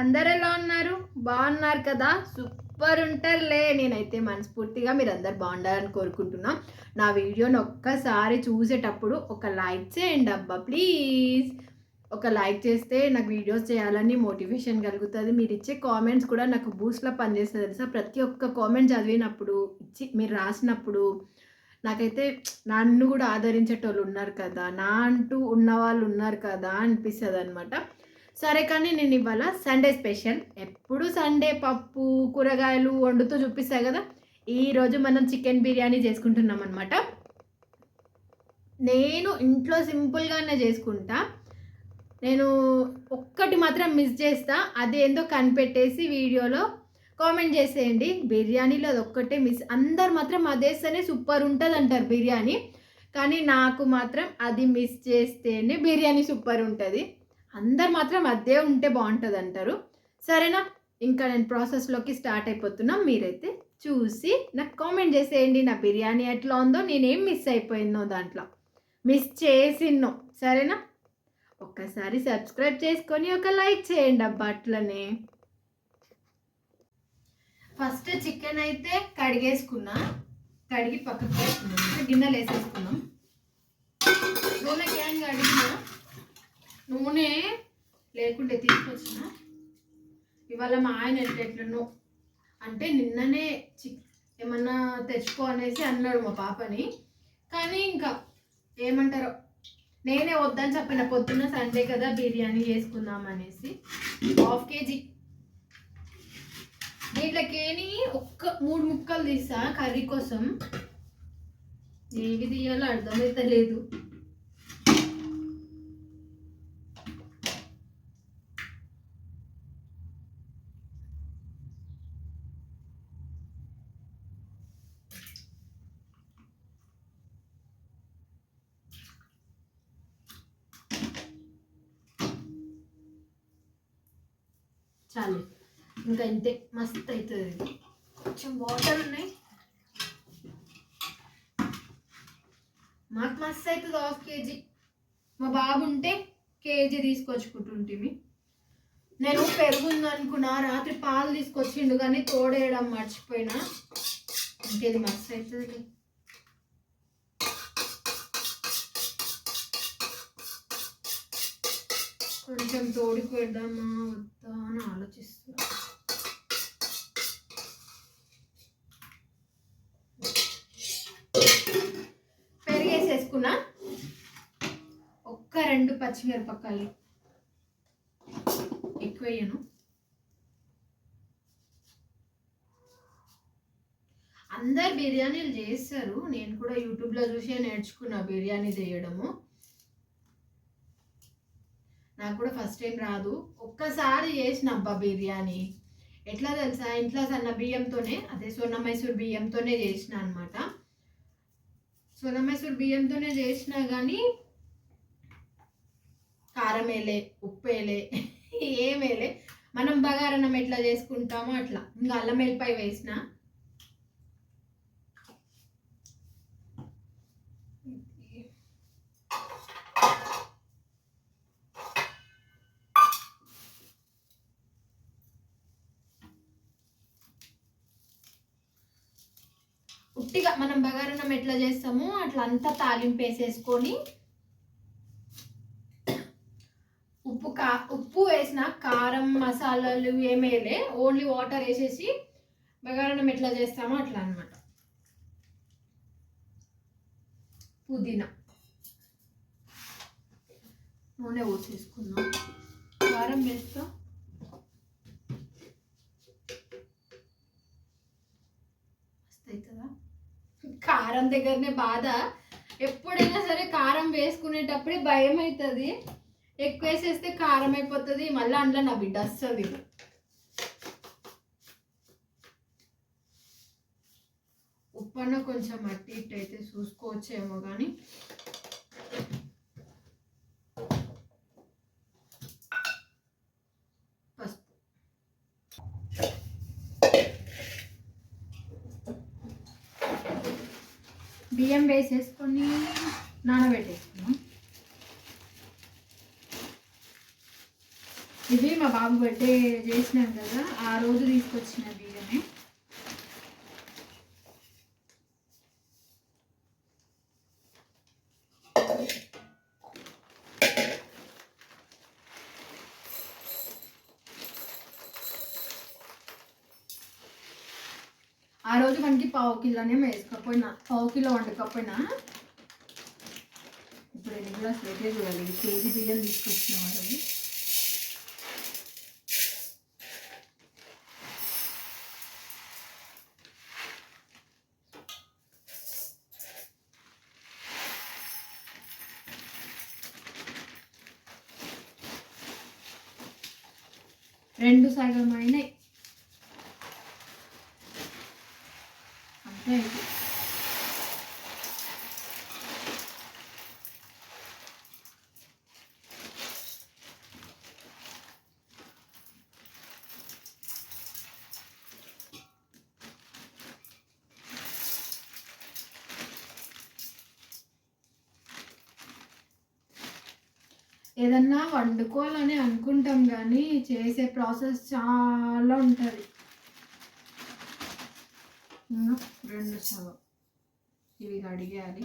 అందరు ఎలా ఉన్నారు? బాగున్నారు కదా? సూపర్ ఉంటారులే. నేనైతే మనస్ఫూర్తిగా మీరు అందరు బాగుండాలని కోరుకుంటున్నా. నా వీడియోని ఒక్కసారి చూసేటప్పుడు ఒక లైక్ చేయండి అబ్బా ప్లీజ్. ఒక లైక్ చేస్తే నాకు వీడియోస్ చేయాలని మోటివేషన్ కలుగుతుంది. మీరు ఇచ్చే కామెంట్స్ కూడా నాకు బూస్ట్లో పనిచేస్తుంది తెలుసా? ప్రతి ఒక్క కామెంట్ చదివినప్పుడు ఇచ్చి మీరు రాసినప్పుడు నాకైతే నన్ను కూడా ఆదరించేటోళ్ళు ఉన్నారు కదా? నా అంటూ ఉన్న వాళ్ళు ఉన్నారు కదా? అనిపిస్తుంది అనమాట సరే కానీ నేను ఇవాళ సండే స్పెషల్ ఎప్పుడు సండే పప్పు కూరగాయలు వండుతూ చూపిస్తాయి కదా? ఈరోజు మనం చికెన్ బిర్యానీ చేసుకుంటున్నాం అనమాట నేను ఇంట్లో సింపుల్గానే చేసుకుంటా. నేను ఒక్కటి మాత్రం మిస్ చేస్తా. అదేందో కనిపెట్టేసి వీడియోలో కామెంట్ చేసేయండి. బిర్యానీలో అది ఒక్కటే మిస్ అందరు మాత్రం అదేస్తేనే సూపర్ ఉంటుంది అంటారు బిర్యానీ. కానీ నాకు మాత్రం అది మిస్ చేస్తేనే బిర్యానీ సూపర్ ఉంటుంది. అందరు మాత్రం అదే ఉంటే బాగుంటుంది అంటారు సరేనా? ఇంకా నేను ప్రాసెస్లోకి స్టార్ట్ అయిపోతున్నాం. మీరైతే చూసి నాకు కామెంట్ చేసేయండి. నా బిర్యానీ ఎట్లా ఉందో నేనేం మిస్ అయిపోయిందో దాంట్లో. మిస్ చేసిన్నో. సరేనా? ఒక్కసారి సబ్స్క్రైబ్ చేసుకొని ఒక లైక్ చేయండి అబ్బా అట్లనే. ఫస్ట్ చికెన్ అయితే కడిగేసుకున్నా. కడిగి పక్కకు వేసుకున్నాం గిన్నెలు వేసేసుకున్నాం. నూనె క్యాన్ కడిగినా నూనె లేకుంటే తీసుకొచ్చిన? ఇవాళ మా ఆయన ఎట్లెట్లనో అంటే నిన్ననే చిక్ ఏమన్నా తెచ్చుకో అనేసి అన్నాడు మా పాపని. కానీ ఇంకా ఏమంటారో? నేనే వద్దని చెప్పిన పొద్దున్న సండే కదా బిర్యానీ చేసుకుందాం అనేసి హాఫ్ కేజీ. దీంట్లోకేని ఒక్క మూడు ముక్కలు తీసా కర్రీ కోసం. ఏవి తీయాలో అర్థమైతే చాలు ఇంకా ఇంతే మస్త్ అవుతుంది కొంచెం వాటర్ ఉన్నాయి. మాకు మస్త్ అవుతుంది హాఫ్ కేజీ మా బాబు ఉంటే కేజీ తీసుకొచ్చుకుంటుంటివి నేను పెరుగుంది అనుకున్నా రాత్రి పాలు తీసుకొచ్చిండు కానీ తోడేయడం మర్చిపోయినా. ఇంకేది మస్తు అవుతుంది కొంచెం తోడుకు పెడదామా వద్దా అని ఆలోచిస్తున్నా. పెరిగేసేసుకున్నా ఒక్క రెండు పచ్చిమిరపకాయలు. ఎక్కువ వేయను. అందరు బిర్యానీలు చేస్తారు. నేను కూడా యూట్యూబ్లో చూసే నేర్చుకున్నా బిర్యానీ చేయడము. నాకు కూడా ఫస్ట్ టైం రాదు. ఒక్కసారి చేసిన అబ్బా బిర్యానీ. ఎట్లా తెలుసా? ఇంట్లో సన్న బియ్యంతోనే అదే సోనా మైసూర్ బియ్యంతోనే చేసిన అనమాట సోనా మైసూర్ బియ్యంతోనే చేసిన కానీ కారం వేలే ఉప్పు వేలే ఏం వేలే మనం బగారన్నం ఎట్లా చేసుకుంటామో అట్లా. ఇంకా అల్లం వెల్లిపాయ వేసిన. ఉట్టిగా మనం బగారన్నం ఎట్లా చేస్తామో అట్లా అంతా తాలింపు వేసేసుకొని ఉప్పు కా ఉప్పు వేసిన కారం మసాలాలు ఏమేలే ఓన్లీ వాటర్ వేసేసి బగారన్నం ఎట్లా చేస్తామో అట్లా అనమాట పుదీనా. నూనె పోసేసుకుందాం. కారం వేస్తాం అవుతుందా కారం దగ్గరనే బాధ. ఎప్పుడైనా సరే కారం వేసుకునేటప్పుడే భయం అవుతుంది ఎక్కువ వేసేస్తే కారం అయిపోతుంది. మళ్ళీ అందులో నా బిడ్డ వస్తుంది ఉప్పన్న కొంచెం అట్టి ఇటు అయితే చూసుకోవచ్చేమో కానీ పసుపు బియ్యం వేసేసుకొని నానబెట్టేసుకున్నాం ఇవి మా బాబు బర్త్డే చేసినాం కదా ఆ రోజు తీసుకొచ్చిన ఆ రోజు మనకి పావు కిలోనే వేసుకోకపోయినా పావు కిలో వండకపోయినా ఇప్పుడు ఎన్ని గ్లాస్ అయితే చూడాలి. కేజీ బియ్యం తీసుకొచ్చినాం ఆ రోజు. రెండు సగం అయినాయి అంతే అయితే ఏదన్నా వండుకోవాలని అనుకుంటాం కానీ చేసే ప్రాసెస్ చాలా ఉంటుంది. రెండు సగం ఇవి కడిగేయాలి.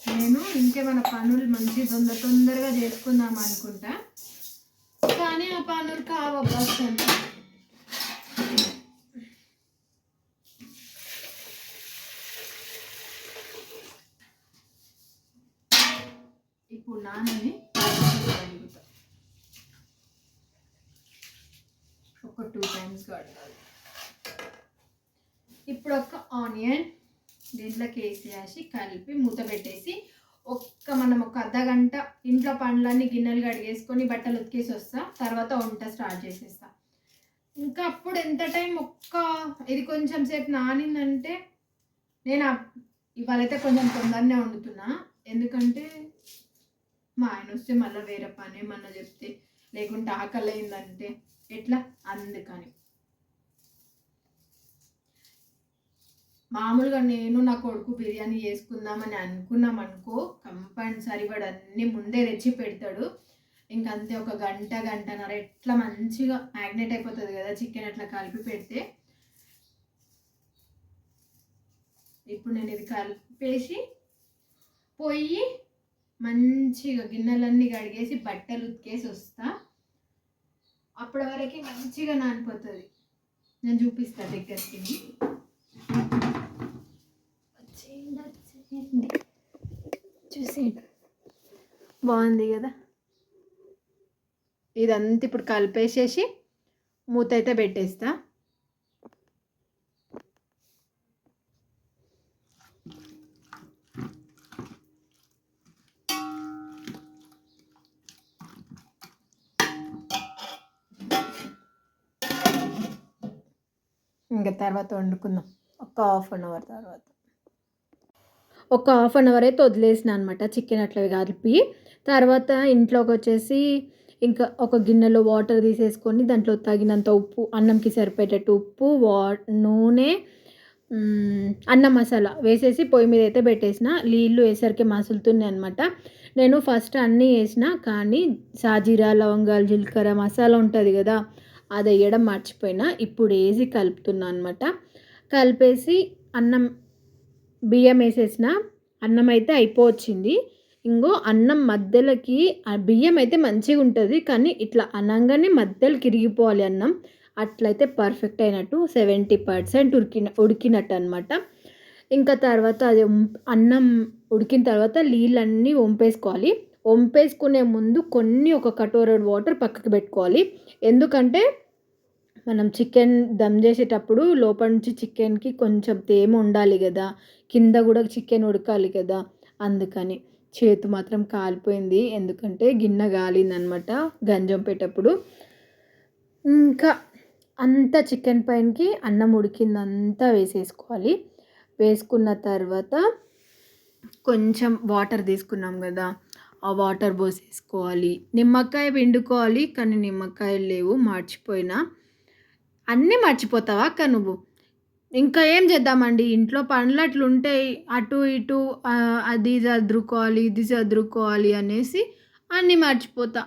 నేను ఇంకేమైనా పనులు మంచి తొందర తొందరగా చేసుకుందాం అనుకుంటా. కానీ ఆ పనులు కావబ్బా అసలు. ఒక టూ టైమ్స్ కడగాలి ఇప్పుడు ఒక ఆనియన్ దీంట్లోకి వేసేసి కలిపి మూత పెట్టేసి ఒక్క మనం ఒక అర్ధ గంట ఇంట్లో పండ్లన్నీ గిన్నెలు కడిగేసుకొని బట్టలు ఉతికేసి వస్తా తర్వాత వంట స్టార్ట్ చేసేస్తా ఇంకా అప్పుడు ఎంత టైం ఒక్క ఇది కొంచెం సేపు నానిందంటే నేను ఇవాళైతే కొంచెం తొందరనే వండుతున్నా ఎందుకంటే మా ఆయన వస్తే మళ్ళీ వేరే పని ఏమన్నా చెప్తే లేకుంటే ఆకలి అయిందంటే ఎట్లా? అందుకని. మామూలుగా నేను నా కొడుకు బిర్యానీ చేసుకుందామని అనుకున్నాం అనుకో కంపల్సరీ వాడు అన్నీ ముందే తెచ్చి పెడతాడు. ఇంకంతే అంతే ఒక గంట గంటన్నర ఎట్లా మంచిగా మ్యాగ్నెట్ అయిపోతుంది కదా చికెన్ అట్లా కలిపి పెడితే. ఇప్పుడు నేను ఇది కలిపేసి పోయి మంచిగా గిన్నెలన్నీ కడిగేసి బట్టలు ఉతికేసి వస్తా. అప్పటి వరకు మంచిగా నానిపోతుంది. నేను చూపిస్తా దగ్గరికి. చూసేయండి. బాగుంది కదా? ఇదంతా ఇప్పుడు కలిపేసేసి మూత అయితే పెట్టేస్తా. ఇంకా తర్వాత వండుకుందాం. ఒక హాఫ్ అన్ అవర్ తర్వాత. ఒక హాఫ్ అన్ అవర్ అయితే వదిలేసిన అనమాట చికెన్ అట్లా కలిపి. తర్వాత ఇంట్లోకి వచ్చేసి ఇంకా ఒక గిన్నెలో వాటర్ తీసేసుకొని దాంట్లో తగినంత ఉప్పు అన్నంకి సరిపోయేటట్టు ఉప్పు వా నూనె అన్నం మసాలా వేసేసి పొయ్యి మీద అయితే పెట్టేసిన. నీళ్ళు వేసరికి మసులుతున్నాయి అనమాట నేను ఫస్ట్ అన్నీ వేసిన కానీ సాజీరా లవంగాలు జీలకర్ర మసాలా ఉంటుంది కదా అది వేయడం మర్చిపోయినా ఇప్పుడు వేసి కలుపుతున్నా అనమాట కలిపేసి అన్నం బియ్యం వేసేసిన అన్నం అయితే అయిపోవచ్చింది. ఇంకో అన్నం మధ్యలోకి బియ్యం అయితే మంచిగా ఉంటుంది కానీ ఇట్లా అనంగానే మధ్యలో కిరిగిపోవాలి అన్నం. అట్లయితే పర్ఫెక్ట్ అయినట్టు సెవెంటీ పర్సెంట్ ఉడికిన ఉడికినట్టు అనమాట ఇంకా తర్వాత అది అన్నం ఉడికిన తర్వాత నీళ్ళన్నీ వంపేసుకోవాలి. వంపేసుకునే ముందు కొన్ని ఒక కటోరడ్ వాటర్ పక్కకు పెట్టుకోవాలి. ఎందుకంటే మనం చికెన్ దమ్ చేసేటప్పుడు లోపల నుంచి చికెన్కి కొంచెం తేమ ఉండాలి కదా. కింద కూడా చికెన్ ఉడకాలి కదా. అందుకని చేతు మాత్రం కాలిపోయింది. ఎందుకంటే గిన్నె కాలిందనమాట గంజం పెట్టేటప్పుడు. ఇంకా అంత చికెన్ పైనకి అన్నం ఉడికిందంతా వేసేసుకోవాలి. వేసుకున్న తర్వాత కొంచెం వాటర్ తీసుకున్నాం కదా. ఆ వాటర్ పోసేసుకోవాలి. నిమ్మకాయ పిండుకోవాలి కానీ నిమ్మకాయలు లేవు మర్చిపోయినా. అన్నీ మర్చిపోతావా అక్క నువ్వు? ఇంకా ఏం చేద్దామండి? ఇంట్లో పనులు అట్లుంటాయి అటు ఇటు అది చదురుకోవాలి ఇది చదురుకోవాలి అనేసి అన్నీ మర్చిపోతా.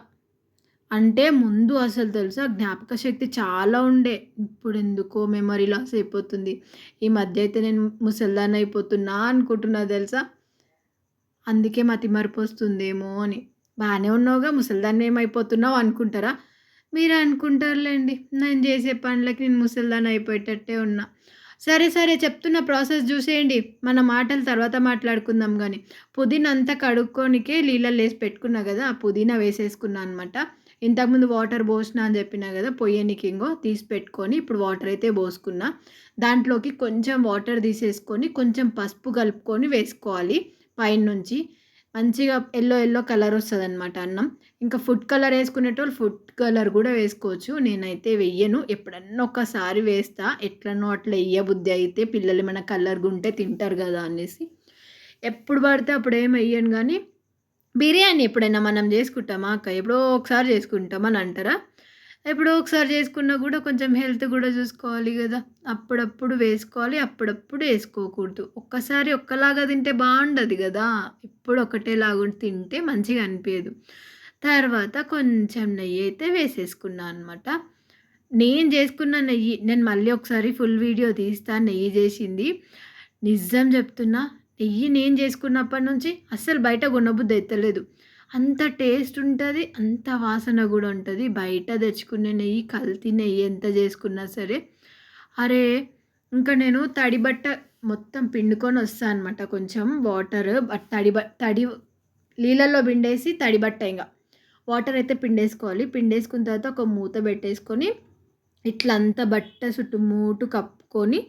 అంటే ముందు అసలు తెలుసా? జ్ఞాపక శక్తి చాలా ఉండే. ఇప్పుడు ఎందుకో మెమరీ లాస్ అయిపోతుంది. ఈ మధ్య అయితే నేను ముసల్దాన్ అయిపోతున్నా అనుకుంటున్నా తెలుసా? అందుకే మతి మరపు వస్తుందేమో అని. బాగానే ఉన్నావుగా ముసలిదాన్ని ఏమైపోతున్నావు అనుకుంటారా? మీరు అనుకుంటారులేండి. నేను చేసే పనులకి నేను ముసలిదాన్ని అయిపోయేటట్టే ఉన్నా. సరే సరే చెప్తున్న ప్రాసెస్ చూసేయండి. మన మాటలు తర్వాత మాట్లాడుకుందాం కానీ పుదీనా అంతా కడుక్కోనికే నీళ్ళల్లో వేసి పెట్టుకున్నా కదా ఆ పుదీనా వేసేసుకున్నా అనమాట ఇంతకుముందు వాటర్ పోసిన అని చెప్పినా కదా పొయ్యనికి ఇంకో తీసి పెట్టుకొని ఇప్పుడు వాటర్ అయితే పోసుకున్నా. దాంట్లోకి కొంచెం వాటర్ తీసేసుకొని కొంచెం పసుపు కలుపుకొని వేసుకోవాలి. పైన నుంచి మంచిగా ఎల్లో ఎల్లో కలర్ వస్తుంది అనమాట అన్నం. ఇంకా ఫుడ్ కలర్ వేసుకునేటోళ్ళు ఫుడ్ కలర్ కూడా వేసుకోవచ్చు. నేనైతే వెయ్యను. ఎప్పుడన్నా ఒకసారి వేస్తా. ఎట్లనో అట్లా వెయ్యబుద్ధి అయితే పిల్లలు మన కలర్ ఉంటే తింటారు కదా అనేసి. ఎప్పుడు పడితే అప్పుడు ఏం వెయ్యను కానీ బిర్యానీ ఎప్పుడైనా మనం చేసుకుంటామా అక్క? ఎప్పుడో ఒకసారి చేసుకుంటామని అంటారా? ఎప్పుడో ఒకసారి చేసుకున్నా కూడా కొంచెం హెల్త్ కూడా చూసుకోవాలి కదా. అప్పుడప్పుడు వేసుకోవాలి అప్పుడప్పుడు వేసుకోకూడదు. ఒక్కసారి ఒక్కలాగా తింటే బాగుండదు కదా. ఇప్పుడు ఒకటేలాగా తింటే మంచిగా అనిపించదు. తర్వాత కొంచెం నెయ్యి అయితే వేసేసుకున్నాను అనమాట నేను చేసుకున్న నెయ్యి నేను మళ్ళీ ఒకసారి ఫుల్ వీడియో తీస్తా నెయ్యి చేసింది. నిజం చెప్తున్నా నెయ్యి నేను చేసుకున్నప్పటి నుంచి అస్సలు బయట కొనబుద్ధి ఎత్తలేదు అంత టేస్ట్ ఉంటుంది అంత వాసన కూడా ఉంటుంది. బయట తెచ్చుకునే నెయ్యి కల్తీ నెయ్యి ఎంత చేసుకున్నా సరే. అరే ఇంకా నేను తడి బట్ట మొత్తం పిండుకొని వస్తాను అనమాట కొంచెం వాటర్ తడి తడి నీళ్ళల్లో పిండేసి తడి బట్ట ఇంకా వాటర్ అయితే పిండేసుకోవాలి. పిండేసుకున్న తర్వాత ఒక మూత పెట్టేసుకొని ఇట్లా అంతా బట్ట మూటు కప్పుకొని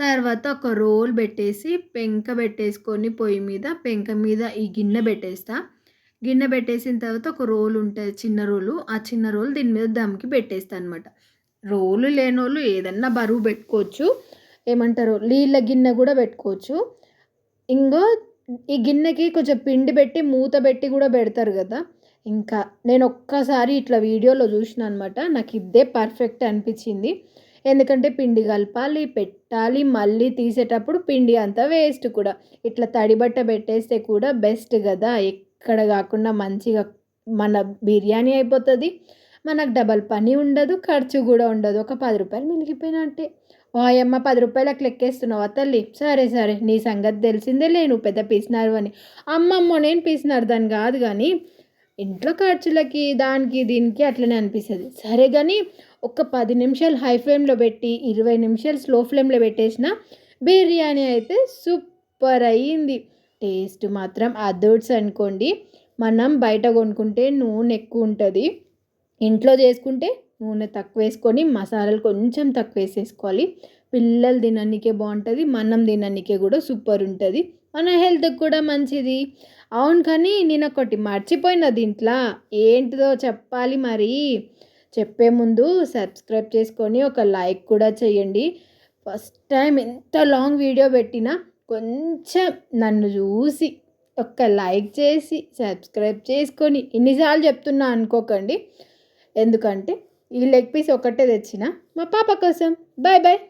తర్వాత ఒక రోల్ పెట్టేసి పెంక పెట్టేసుకొని పొయ్యి మీద పెంక మీద ఈ గిన్నె పెట్టేస్తా. గిన్నె పెట్టేసిన తర్వాత ఒక రోల్ ఉంటుంది చిన్న రోలు. ఆ చిన్న రోల్ దీని మీద దమ్కి పెట్టేస్తా అనమాట రోలు లేని వాళ్ళు ఏదన్నా బరువు పెట్టుకోవచ్చు. ఏమంటారు? నీళ్ళ గిన్నె కూడా పెట్టుకోవచ్చు. ఇంకో ఈ గిన్నెకి కొంచెం పిండి పెట్టి మూత పెట్టి కూడా పెడతారు కదా. ఇంకా నేను ఒక్కసారి ఇట్లా వీడియోలో చూసిన అనమాట నాకు ఇదే పర్ఫెక్ట్ అనిపించింది. ఎందుకంటే పిండి కలపాలి పెట్టాలి మళ్ళీ తీసేటప్పుడు పిండి అంతా వేస్ట్ కూడా. ఇట్లా తడిబట్ట పెట్టేస్తే కూడా బెస్ట్ కదా ఇక్కడ కాకుండా మంచిగా మన బిర్యానీ అయిపోతుంది మనకు డబల్ పని ఉండదు ఖర్చు కూడా ఉండదు. ఒక పది రూపాయలు మిగిలిపోయినట్టే వాయమ్మ పది రూపాయలకు లెక్కేస్తున్నావా తల్లి? సరే సరే నీ సంగతి తెలిసిందే లేను పెద్ద పీసినారు అని. అమ్మమ్మ నేను పీసినారు దాన్ని కాదు కానీ ఇంట్లో ఖర్చులకి దానికి దీనికి అట్లనే అనిపిస్తుంది. సరే కానీ ఒక పది నిమిషాలు హై ఫ్లేమ్లో పెట్టి ఇరవై నిమిషాలు స్లో ఫ్లేమ్లో పెట్టేసిన బిర్యానీ అయితే సూపర్ అయ్యింది టేస్ట్ మాత్రం అదర్స్ అనుకోండి. మనం బయట కొనుక్కుంటే నూనె ఎక్కువ ఉంటుంది. ఇంట్లో చేసుకుంటే నూనె తక్కువ వేసుకొని మసాలాలు కొంచెం తక్కువ వేసేసుకోవాలి పిల్లలు తినడానికే బాగుంటుంది మనం తినడానికే కూడా సూపర్ ఉంటుంది. మన హెల్త్కి కూడా మంచిది. అవును కానీ నేను ఒకటి మర్చిపోయిన దీంట్లో. ఏంటిదో చెప్పాలి మరి. చెప్పే ముందు సబ్స్క్రైబ్ చేసుకొని ఒక లైక్ కూడా చేయండి. ఫస్ట్ టైం ఎంత లాంగ్ వీడియో పెట్టినా కొంచెం నన్ను చూసి ఒక్క లైక్ చేసి సబ్స్క్రైబ్ చేసుకొని ఇన్నిసార్లు చెప్తున్నా అనుకోకండి. ఎందుకంటే ఈ లెగ్ పీస్ ఒక్కటే తెచ్చిన మా పాప కోసం. Bye bye